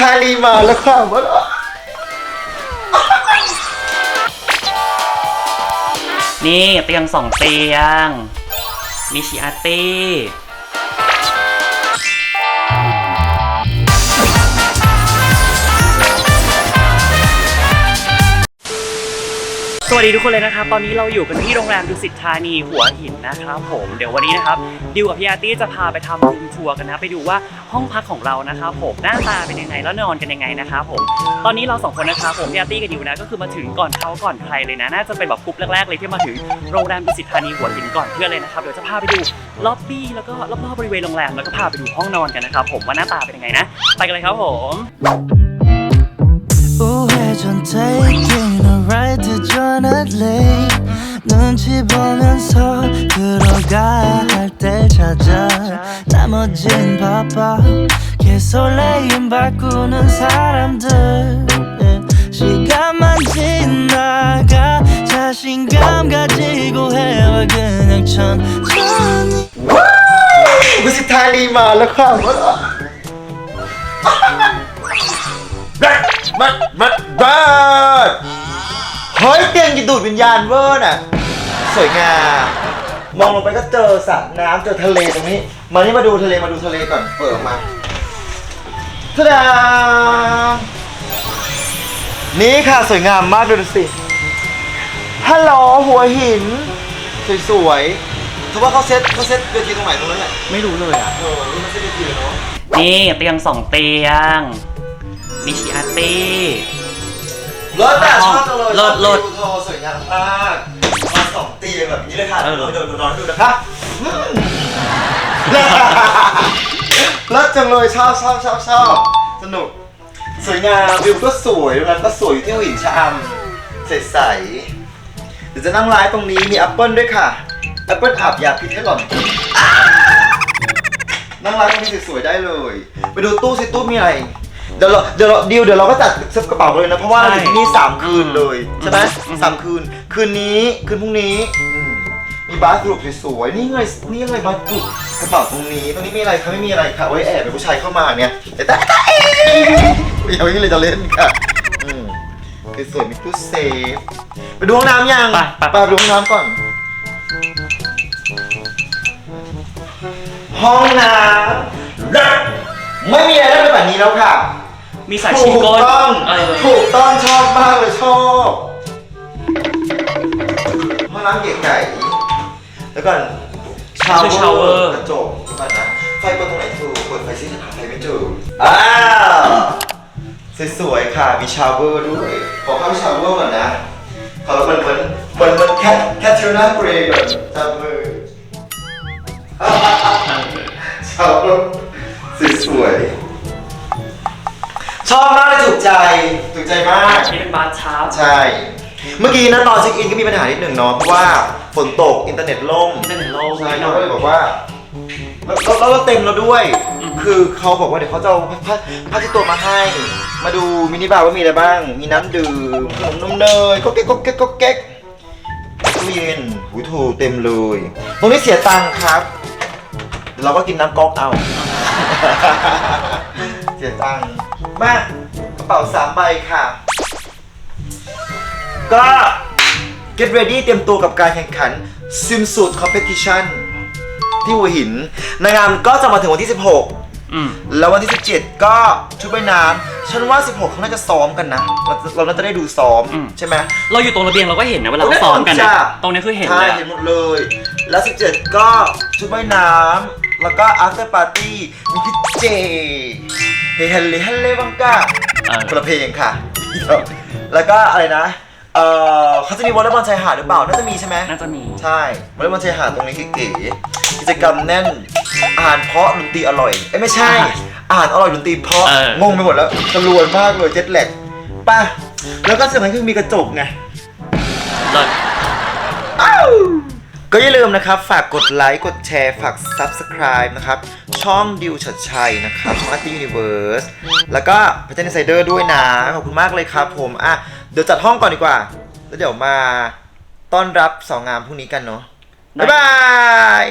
ธานีมาแล้วค่ะว่านี่เตียงสองเตียง มีชิอาตี้ สวัสดีทุกคนเลยนะครับ ตอนนี้เราอยู่กันที่โรงแรมดุสิตธานีหัวหินนะครับผม เดี๋ยววันนี้นะครับดิวกับพี่อาร์ตี้จะพาไปทำรูมทัวร์กันนะ ไปดูว่าห้องพักของเรานะครับผมหน้าตาเป็นยังไงแล้วนอนกันยังไงนะครับผม ตอนนี้เราสองคนนะครับผมพี่อาร์ตี้กับดิวนะก็คือมาถึงก่อนเขาก่อนใครเลยนะ น่าจะเป็นแบบกลุ่มแรกๆเลยที่มาถึงโรงแรมดุสิตธานีหัวหินก่อนเพื่อนเลยนะครับ เดี๋ยวจะพาไปดูล็อบบี้แล้วก็รอบๆบริเวณโรงแรมแล้วก็พาไปดูห้องนอนกันนะครับผมว่าหน้าตาเป็นยังไงนะ ไปกันเลยครับผม 원할래? 눈치 보면서 들어가 할때 찾아. 나머진 바빠. 개설레임 바꾸는 사람들. 시간만 지나가 자신감 가지고 해와 그냥 천천히. Você tá ali, maluco, เฮ้ยเตียงกินดูดวิญญาณเวอร์น่ะ สวยงาม มองลงไปก็เจอสระน้ำเจอทะเลตรงนี้ มานี่มาดูทะเลมาดูทะเลก่อน เปิดออกมาทะดานี่ค่ะสวยงามมากดูสิ ฮัลโหลหัวหิน สวยๆถือว่าเขาเซ็ตเขาเซ็ตเวทีตรงไหนตรงนั้นแหละไม่รู้เลยอะ เออนี่มันเซ็ตเวทีเลยเนาะ นี่เตียงสองเตียง มีชิอาตี้ เลิศอะชอบจังเลยเลิศเลิศดูโทรสวยงามมากมาสองเตียงแบบนี้เลยค่ะเออเดี๋ยวเดี๋ยวเดี๋ยวนอนให้ดูนะคะอืมเลิศจังเลยชอบชอบชอบชอบสนุก สวยงามวิวก็สวยโรงแรมก็สวยอยู่ที่หัวหินชะอำใสๆเดี๋ยวจะนั่งไลฟ์ตรงนี้มีแอปเปิลด้วยค่ะแอปเปิลอาบยาพิษให้หล่อนอ้านั่งไลฟ์ตรงนี้สวยๆได้เลย ไปดูตู้สิตู้มีอะไร เดี๋ยวเราเดี๋ยวเราดิวเดี๋ยวเราก็จัดเซฟกระเป๋าเลยนะ เพราะว่าเราอยู่ที่นี่สามคืนเลยใช่ไหมสามคืน คืนนี้คืนพรุ่งนี้อืมมีบาสรูปสวยๆนี่ไงนี่ไงบาสรูปกระเป๋าตรงนี้ตรงนี้มีอะไรคะไม่มีอะไรค่ะไว้แอบเป็นผู้ชายเข้ามาเนี่ยแต่แต่แต่ยังไม่มีเลยจะเล่นค่ะอืมสวยๆมีตู้เซฟไปดูห้องน้ำยังไปไปไปดูห้องน้ำก่อน ห้องน้ำรัก ไม่มีอะไรได้ไปแบบนี้แล้วค่ะ มีสายถูชีกก้นต้องเออถูกต้องชอบมากเลยชอบห้องน้ำเก๋ไก่แล้วก่อนชาวคือ shower กระจกก่อนนะ ไฟเปิดตรงไหนถูกเปิดไฟซิฉันหาไฟไม่เจออ้าวสวยๆค่ะ มีชาวเวอร์ด้วย ขอเข้าชาวเวอร์ก่อนนะ ขอเหมือนเหมือนเหมือนเหมือนแคทแคทริน่าเกรย์ก่อนชาวเวอร์ชาวเวอร์ สวยๆชอบมากเลยถูกใจ ถูกใจมากนี่เป็นบาร์ชาร์ใช่ เมื่อกี้นะตอนเช็คอินก็มีปัญหานิดหนึ่งเนาะเพราะว่าฝนตกอินเทอร์เน็ตล่มนั่นโลกใช่เราก็เลยบอกว่าแล้วแล้วเราเต็มแล้วด้วย คือเขาบอกว่าเดี๋ยวเขาจะเอาผ้าผ้าที่ตัวมาให้ มาดูมินิบาร์ว่ามีอะไรบ้าง มีน้ำดื่มขนมนมเนยก็เก๊กก็เก๊กก็เก๊กตู้เย็นหูถูเต็มเลย ตรงนี้เสียตังค์ครับ เดี๋ยวเราก็กินน้ำก๊อกเอา เสียตังค์มากระเป๋าสามใบค่ะ ก็ get ready เตรียมตัวกับการแข่งขัน swimsuit competition ที่หัวหิน นางงามก็จะมาถึงวันที่ อืม16 แล้ววันที่ 17 ก็ชุดว่ายน้ำฉันว่า 16เขาน่าจะซ้อมกันนะเราเราน่าจะได้ดูซ้อมอืมใช่ไหม เราอยู่ตรงระเบียงเราก็เห็นนะเวลาเราซ้อมกันนะจ้ะตรงนี้คือเห็นใช่เลยอะ เห็นหมดเลย แล้ว 17 ก็ชุดว่ายน้ำ แล้วก็ after party มีพี่เจเฮฮันเลฮันเลบังก้าเออคนละเพลงค่ะ แล้วก็อะไรนะ เออเขาจะมีวอลเลย์บอลชายหาดหรือเปล่า น่าจะมีใช่ไหม น่าจะมี ใช่วอลเลย์บอลชายหาดตรงนี้คือเก๋กิจกรรมแน่น อาหารเพราะดนตรีอร่อย เอ้ยไม่ใช่ อาหารอร่อยดนตรีเพราะ เออ งงไปหมดแล้วจรวนมากเลยเจ็ตแลกป่ะ แล้วก็สำคัญคือมีกระจกไง เลิศ ก็อย่าลืมนะครับ ฝากกดไลค์กดแชร์ ฝาก Subscribe นะครับ ช่องดิวชัดชัยนะครับมาร์ตี้ยูนิเวิร์สแล้วก็พัฒนาไซเดอร์ด้วยนะ ขอบคุณมากเลยครับผม อะ เดี๋ยวจัดห้องก่อนดีกว่า แล้วเดี๋ยวมาต้อนรับสองงามพรุ่งนี้กันเนาะบ๊ายบาย